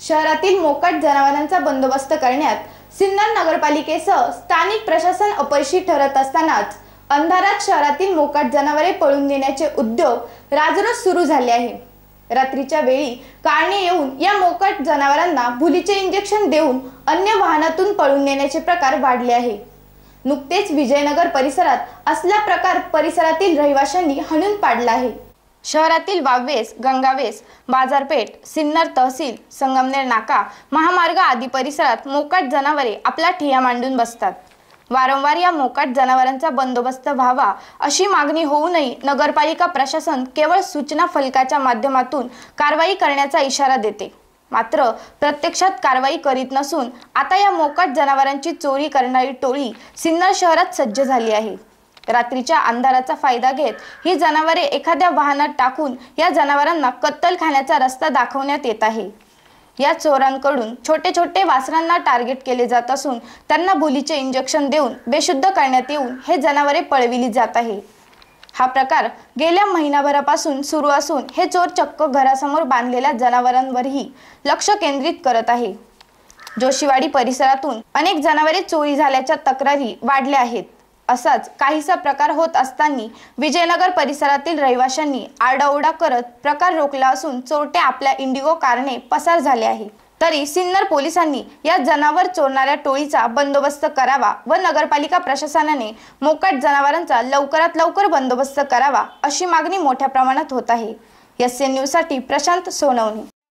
शहरातील मोकाट जनावरांचा बंदोबस्त करण्यात सिन्नर नगरपालिकेसह स्थानिक प्रशासन अपयशी ठरत असतानाच अंधारात शहरातील मोकाट जनावरे पळून नेण्याचे उद्योग राजरोज सुरू झाले आहे. रात्रीच्या वेळी कारणे येऊन या मोकाट जनावरांना भुलीचे इंजेक्शन देऊन अन्य वाहनातून पळून नेण्याचे प्रकार वाढले आहे. नुकतेच विजयनगर परिसरात असला प्रकार परिसरातील रहिवाशांनी हणून पाडला आहे. शहरातील वावेस गंगावेस बाजारपेठ सिन्नर तहसील संगमनेर नाका महामार्ग आदी परिसरात मोकाट जनावरे आपला ठिया मांडून बसतात. वारंवार या मोकाट जनावरांचा बंदोबस्त व्हावा अशी मागणी होऊनही नगरपालिका प्रशासन केवळ सूचना फलकाच्या माध्यमातून कारवाई करण्याचा इशारा देते. मात्र प्रत्यक्षात कारवाई करीत नसून आता या मोकाट जनावरांची चोरी करणारी टोळी सिन्नर शहरात सज्ज झाली आहे. रात्रीच्या अंधाराचा फायदा घेत ही जनावरे एखाद्या वाहनात टाकून या जनावरांना कत्तलखान्याचा रस्ता दाखवण्यात येत आहे. या चोरांकडून छोटे छोटे वासरांना टार्गेट केले जात असून त्यांना भुलीचे इंजेक्शन देऊन बेशुद्ध करण्यात येऊन हे जनावरे पळविली जात आहे. हा प्रकार गेल्या महिनाभरापासून सुरू असून हे चोर चक्क घरासमोर बांधलेल्या जनावरांवरही लक्ष केंद्रित करत आहे. जोशीवाडी परिसरातून अनेक जनावरे चोरी झाल्याच्या तक्रारी वाढल्या आहेत. असाच काहीसा प्रकार होत असताना विजयनगर परिसरातील रहिवाशांनी आरडाओरडा करत प्रकार रोखला असून चोरटे आपल्या इंडिगो कारने पसार झाले आहे. तरी सिन्नर पोलिसांनी या जनावर चोरणाऱ्या टोळीचा बंदोबस्त करावा व नगरपालिका प्रशासनाने मोकाट जनावरांचा लवकरात लवकर बंदोबस्त करावा अशी मागणी मोठ्या प्रमाणात होत आहे. एस एन न्यूजसाठी प्रशांत सोनवणी.